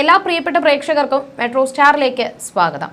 എല്ലാ പ്രിയപ്പെട്ട പ്രേക്ഷകർക്കും മെട്രോ സ്റ്റാറിലേക്ക് സ്വാഗതം.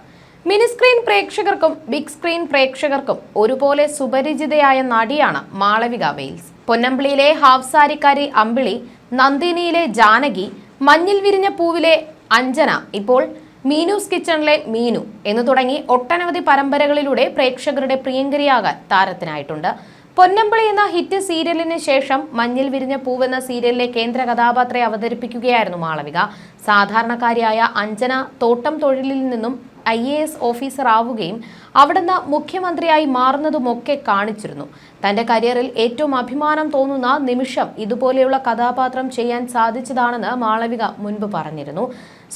മിനി സ്ക്രീൻ പ്രേക്ഷകർക്കും ബിഗ് സ്ക്രീൻ പ്രേക്ഷകർക്കും ഒരുപോലെ സുപരിചിതയായ നടിയാണ് മാളവിക വെയിൽസ്. പൊന്നമ്പിളിയിലെ ഹാഫ് സാരിക്കാരി അമ്പിളി നന്ദിനിയിലെ ജാനകി മഞ്ഞിൽ വിരിഞ്ഞ പൂവിലെ അഞ്ജന ഇപ്പോൾ മീനൂസ് കിച്ചണിലെ മീനു എന്നു തുടങ്ങി ഒട്ടനവധി പരമ്പരകളിലൂടെ പ്രേക്ഷകരുടെ പ്രിയങ്കരിയാകാൻ താരത്തിനായിട്ടുണ്ട്. പൊന്നമ്പിളി എന്ന ഹിറ്റ് സീരിയലിന് ശേഷം മഞ്ഞിൽ വിരിഞ്ഞ പൂവെന്ന സീരിയലിലെ കേന്ദ്ര കഥാപാത്രയെ അവതരിപ്പിക്കുകയായിരുന്നു മാളവിക. സാധാരണക്കാരിയായ അഞ്ജന തോട്ടം തൊഴിലിൽ നിന്നും ഐ എ എസ് ഓഫീസർ ആവുകയും അവിടുന്ന് മുഖ്യമന്ത്രിയായി മാറുന്നതുമൊക്കെ കാണിച്ചിരുന്നു. തന്റെ കരിയറിൽ ഏറ്റവും അഭിമാനം തോന്നുന്ന നിമിഷം ഇതുപോലെയുള്ള കഥാപാത്രം ചെയ്യാൻ സാധിച്ചതാണെന്ന് മാളവിക മുൻപ് പറഞ്ഞിരുന്നു.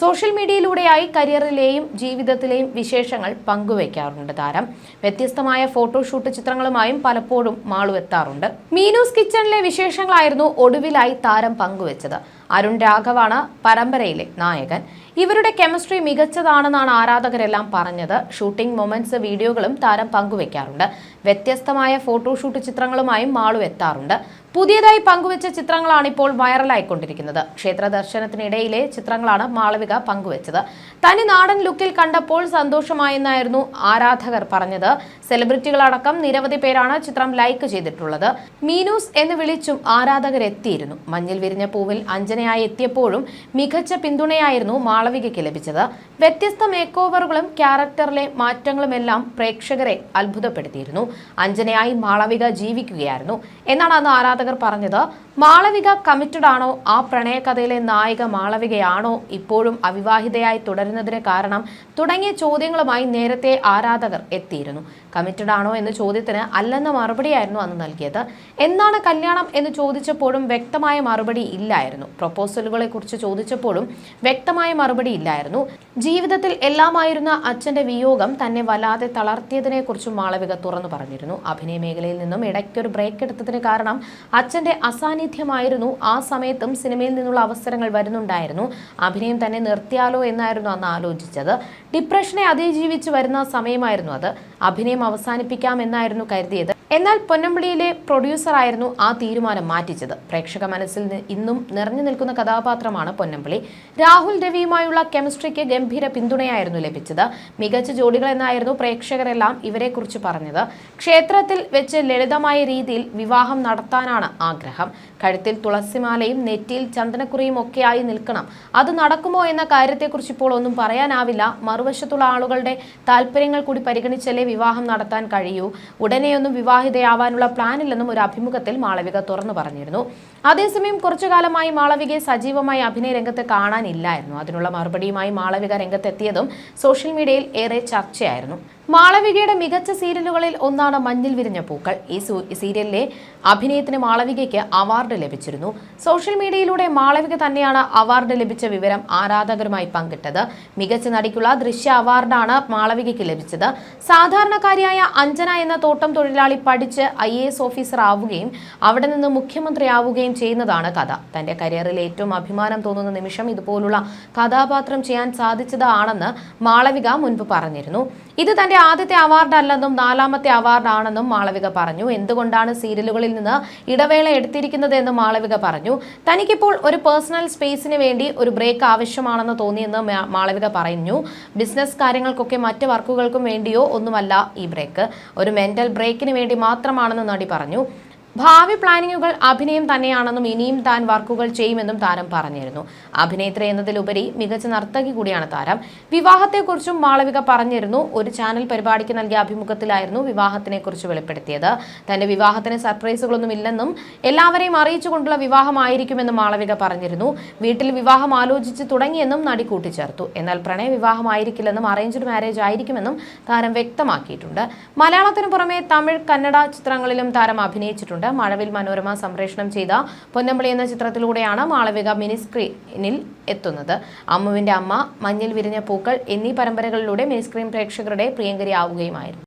സോഷ്യൽ മീഡിയയിലൂടെയായി കരിയറിലെയും ജീവിതത്തിലെയും വിശേഷങ്ങൾ പങ്കുവയ്ക്കാറുണ്ട് താരം. വ്യത്യസ്തമായ ഫോട്ടോഷൂട്ട് ചിത്രങ്ങളുമായും പലപ്പോഴും മാളു എത്താറുണ്ട് മീനൂസ് കിച്ചണിലെ വിശേഷങ്ങളായിരുന്നു ഒടുവിലായി താരം പങ്കുവച്ചത്. അരുൺ രാഘവാണ് പരമ്പരയിലെ നായകൻ. ഇവരുടെ കെമിസ്ട്രി മികച്ചതാണെന്നാണ് ആരാധകരെല്ലാം പറഞ്ഞത്. ഷൂട്ടിംഗ് മൊമെന്റ്സ് വീഡിയോകളും താരം പങ്കുവെക്കാറുണ്ട്. വ്യത്യസ്തമായ ഫോട്ടോഷൂട്ട് ചിത്രങ്ങളുമായും മാളു എത്താറുണ്ട്. പുതിയതായി പങ്കുവച്ച ചിത്രങ്ങളാണ് ഇപ്പോൾ വൈറലായിക്കൊണ്ടിരിക്കുന്നത്. ക്ഷേത്ര ദർശനത്തിനിടയിലെ ചിത്രങ്ങളാണ് മാളവിക പങ്കുവച്ചത്. തനി നാടൻ ലുക്കിൽ കണ്ടപ്പോൾ സന്തോഷമായെന്നായിരുന്നു ആരാധകർ പറഞ്ഞത്. സെലിബ്രിറ്റികളടക്കം നിരവധി പേരാണ് ചിത്രം ലൈക്ക് ചെയ്തിട്ടുള്ളത്. മീനൂസ് എന്ന് വിളിച്ചും ആരാധകരെത്തിയിരുന്നു. മഞ്ഞിൽ വിരിഞ്ഞ പൂവിൽ അഞ്ജനയായി എത്തിയപ്പോഴും മികച്ച പിന്തുണയായിരുന്നു മാളവികയ്ക്ക് ലഭിച്ചത്. വ്യത്യസ്ത മേക്ക് ഓവറുകളും ക്യാരക്ടറിലെ മാറ്റങ്ങളുമെല്ലാം പ്രേക്ഷകരെ അത്ഭുതപ്പെടുത്തിയിരുന്നു. അഞ്ജനയായി മാളവിക ജീവിക്കുകയായിരുന്നു. എന്നാണ് അന്ന് ആരാധകർ പറഞ്ഞത്. മാളവിക കമ്മിറ്റഡ് ആണോ? ആ പ്രണയകഥയിലെ നായിക മാളവികയാണോ? ഇപ്പോഴും അവിവാഹിതയായി തുടരുന്നതിന് കാരണം തുടങ്ങിയ ചോദ്യങ്ങളുമായി നേരത്തെ ആരാധകർ എത്തിയിരുന്നു. കമ്മിറ്റഡ് ആണോ എന്ന ചോദ്യത്തിന് അല്ലെന്ന മറുപടിയായിരുന്നു അന്ന് നൽകിയത്. എന്താണ് കല്യാണം എന്ന് ചോദിച്ചപ്പോഴും വ്യക്തമായ മറുപടി ഇല്ലായിരുന്നു. പ്രൊപ്പോസലുകളെ കുറിച്ച് ചോദിച്ചപ്പോഴും വ്യക്തമായ മറുപടി ഇല്ലായിരുന്നു. ജീവിതത്തിൽ എല്ലാമായിരുന്ന അച്ഛന്റെ വിയോഗം തന്നെ വല്ലാതെ തളർത്തിയതിനെ കുറിച്ചും മാളവിക തുറന്നു പറഞ്ഞിരുന്നു. അഭിനയ മേഖലയിൽ നിന്നും ഇടയ്ക്കൊരു ബ്രേക്ക് എടുത്തതിന് കാരണം അച്ഛന്റെ അസാന്നിധ്യമായിരുന്നു. ആ സമയത്തും സിനിമയിൽ നിന്നുള്ള അവസരങ്ങൾ വരുന്നുണ്ടായിരുന്നു. അഭിനയം തന്നെ നിർത്തിയാലോ എന്നായിരുന്നു അന്ന് ആലോചിച്ചത്. ഡിപ്രഷനെ അതിജീവിച്ച് വരുന്ന സമയമായിരുന്നു അത്. അഭിനയം അവസാനിപ്പിക്കാമെന്നായിരുന്നു കരുതിയത്. എന്നാൽ പൊന്നമ്പിളിയിലെ പ്രൊഡ്യൂസറായിരുന്നു ആ തീരുമാനം മാറ്റിച്ചത്. പ്രേക്ഷക മനസ്സിൽ ഇന്നും നിറഞ്ഞു നിൽക്കുന്ന കഥാപാത്രമാണ് പൊന്നമ്പിളി രാഹുൽ രവിയുമായുള്ള കെമിസ്ട്രിക്ക് ഗംഭീര പിന്തുണയായിരുന്നു ലഭിച്ചത്. മികച്ച ജോഡികൾ എന്നായിരുന്നു പ്രേക്ഷകരെല്ലാം ഇവരെക്കുറിച്ച് പറഞ്ഞത്. ക്ഷേത്രത്തിൽ വെച്ച് ലളിതമായ രീതിയിൽ വിവാഹം നടത്താനാണ് ആഗ്രഹം. കഴുത്തിൽ തുളസിമാലയും നെറ്റിയിൽ ചന്ദനക്കുറിയും ഒക്കെയായി നിൽക്കണം. അത് നടക്കുമോ എന്ന കാര്യത്തെക്കുറിച്ച് ഇപ്പോൾ ഒന്നും പറയാനാവില്ല. മറുവശത്തുള്ള ആളുകളുടെ താല്പര്യങ്ങൾ കൂടി പരിഗണിച്ചല്ലേ വിവാഹം നടത്താൻ കഴിയൂ. ഉടനെയൊന്നും വിവാഹിതയാവാനുള്ള പ്ലാനില്ലെന്നും ഒരു അഭിമുഖത്തിൽ മാളവിക തുറന്നു പറഞ്ഞിരുന്നു. അതേസമയം കുറച്ചു കാലമായി മാളവികയെ സജീവമായി അഭിനയ രംഗത്ത് കാണാനില്ലായിരുന്നു. അതിനുള്ള മറുപടിയുമായി മാളവിക രംഗത്തെത്തിയതും സോഷ്യൽ മീഡിയയിൽ ഏറെ ചർച്ചയായിരുന്നു. മാളവികയുടെ മികച്ച സീരിയലുകളിൽ ഒന്നാണ് മഞ്ഞിൽ വിരിഞ്ഞ പൂക്കൾ. ഈ സീരിയലിലെ അഭിനയത്തിന് മാളവികയ്ക്ക് അവാർഡ് ലഭിച്ചിരുന്നു. സോഷ്യൽ മീഡിയയിലൂടെ മാളവിക തന്നെയാണ് അവാർഡ് ലഭിച്ച വിവരം ആരാധകരുമായി പങ്കിട്ടത്. മികച്ച നടിക്കുള്ള ദൃശ്യ അവാർഡാണ് മാളവികയ്ക്ക് ലഭിച്ചത്. സാധാരണക്കാരിയായ അഞ്ജന എന്ന തോട്ടം തൊഴിലാളി പഠിച്ച് ഐ എ എസ് ഓഫീസർ ആവുകയും അവിടെ നിന്ന് മുഖ്യമന്ത്രിയാവുകയും ചെയ്യുന്നതാണ് കഥ. തന്റെ കരിയറിൽ ഏറ്റവും അഭിമാനം തോന്നുന്ന നിമിഷം ഇതുപോലുള്ള കഥാപാത്രം ചെയ്യാൻ സാധിച്ചതാണെന്ന് മാളവിക മുൻപ് പറഞ്ഞിരുന്നു. ഇത് തന്റെ ആദ്യത്തെ അവാർഡ് അല്ലെന്നും നാലാമത്തെ അവാർഡാണെന്നും മാളവിക പറഞ്ഞു. എന്തുകൊണ്ടാണ് സീരിയലുകളിൽ നിന്ന് ഇടവേള എടുത്തിരിക്കുന്നത് എന്നും മാളവിക പറഞ്ഞു. തനിക്കിപ്പോൾ ഒരു പേഴ്സണൽ സ്പേസിന് വേണ്ടി ഒരു ബ്രേക്ക് ആവശ്യമാണെന്ന് തോന്നിയെന്ന് മാളവിക പറഞ്ഞു ബിസിനസ് കാര്യങ്ങൾക്കൊക്കെ മറ്റ് വർക്കുകൾക്കും വേണ്ടിയോ ഒന്നുമല്ല ഈ ബ്രേക്ക്. ഒരു മെന്റൽ ബ്രേക്കിന് വേണ്ടി മാത്രമാണെന്ന് നടി പറഞ്ഞു. ഭാവി പ്ലാനിങ്ങുകൾ അഭിനയം തന്നെയാണെന്നും ഇനിയും താൻ വർക്കുകൾ ചെയ്യുമെന്നും താരം പറഞ്ഞിരുന്നു. അഭിനേത്രി എന്നതിലുപരി മികച്ച നർത്തകി കൂടിയാണ് താരം. വിവാഹത്തെക്കുറിച്ചും മാളവിക പറഞ്ഞിരുന്നു. ഒരു ചാനൽ പരിപാടിക്ക് നൽകിയ അഭിമുഖത്തിലായിരുന്നു വിവാഹത്തിനെക്കുറിച്ച് വെളിപ്പെടുത്തിയത്. തന്റെ വിവാഹത്തിന് സർപ്രൈസുകളൊന്നും ഇല്ലെന്നും എല്ലാവരെയും അറിയിച്ചുകൊണ്ടുള്ള വിവാഹമായിരിക്കുമെന്നും മാളവിക പറഞ്ഞിരുന്നു. വീട്ടിൽ വിവാഹം ആലോചിച്ച് തുടങ്ങിയെന്നും നടി കൂട്ടിച്ചേർത്തു. എന്നാൽ പ്രണയ വിവാഹമായിരിക്കില്ലെന്നും അറേഞ്ച്ഡ് മാരേജ് ആയിരിക്കുമെന്നും താരം വ്യക്തമാക്കിയിട്ടുണ്ട്. മലയാളത്തിന് പുറമെ തമിഴ് കന്നഡ ചിത്രങ്ങളിലും താരം അഭിനയിച്ചിട്ടുണ്ട്. മഴവിൽ മനോരമ സംപ്രേഷണം ചെയ്ത പൊന്നമ്പളി എന്ന ചിത്രത്തിലൂടെയാണ് മാളവിക മിനി സ്ക്രീനിൽ എത്തുന്നത്. അമ്മുവിന്റെ അമ്മ മഞ്ഞിൽ വിരിഞ്ഞ പൂക്കൾ എന്നീ പരമ്പരകളിലൂടെ മിനി സ്ക്രീൻ പ്രേക്ഷകരുടെ പ്രിയങ്കരിയാവുകയുമായിരുന്നു.